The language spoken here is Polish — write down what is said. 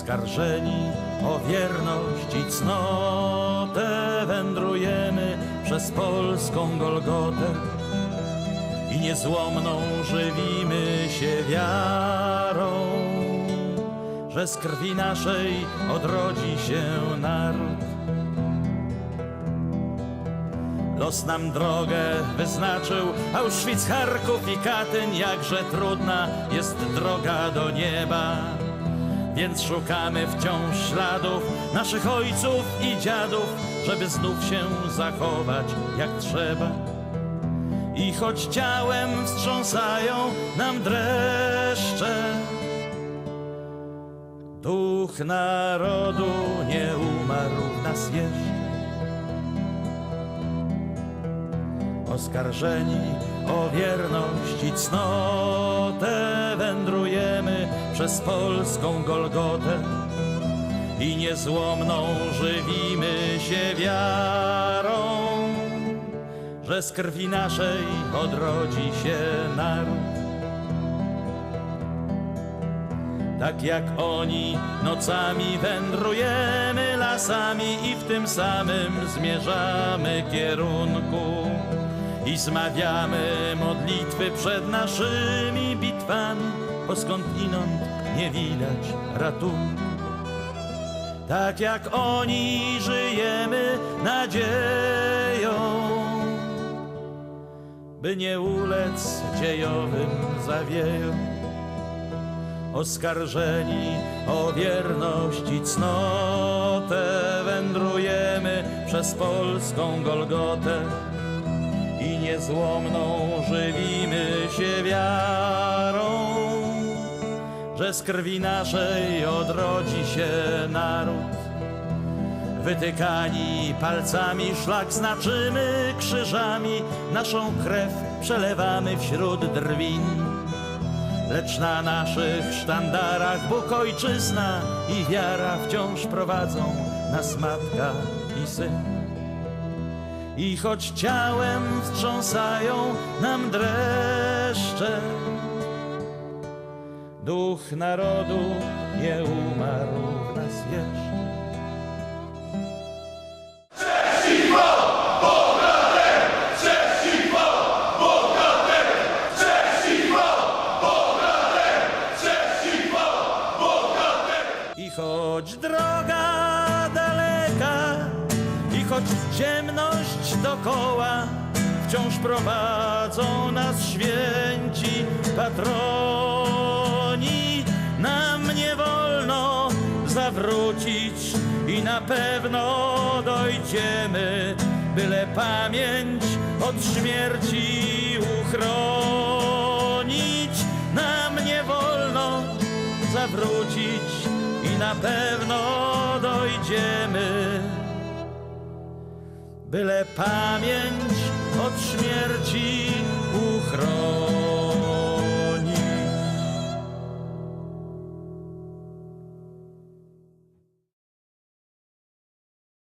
Oskarżeni o wierność i cnotę wędrujemy przez polską Golgotę i niezłomną żywimy się wiarą, że z krwi naszej odrodzi się naród. Los nam drogę wyznaczył, Auschwitz, Charków i Katyn, jakże trudna jest droga do nieba. Więc szukamy wciąż śladów naszych ojców i dziadów, żeby znów się zachować jak trzeba. I choć ciałem wstrząsają nam dreszcze, duch narodu nie umarł w nas jeszcze. Oskarżeni o wierność i cnotę wędrujemy przez polską Golgotę i niezłomną żywimy się wiarą, że z krwi naszej odrodzi się naród. Tak jak oni nocami wędrujemy lasami i w tym samym zmierzamy kierunku i zmawiamy modlitwy przed naszymi bo skądinąd nie widać ratunku. Tak jak oni żyjemy nadzieją, by nie ulec dziejowym zawiejom. Oskarżeni o wierność i cnotę wędrujemy przez polską Golgotę i niezłomną żywimy że z krwi naszej odrodzi się naród. Wytykani palcami szlak znaczymy krzyżami, naszą krew przelewamy wśród drwin. Lecz na naszych sztandarach Bóg ojczyzna i wiara wciąż prowadzą nas matka i syn. I choć ciałem wstrząsają nam dreszcze, duch narodu nie umarł w nas jeszcze. I choć droga daleka, i choć ciemność dokoła, wciąż prowadzą nas święci patroni. Zawrócić i na pewno dojdziemy, byle pamięć od śmierci uchronić. Nam nie wolno zawrócić i na pewno dojdziemy. Byle pamięć od śmierci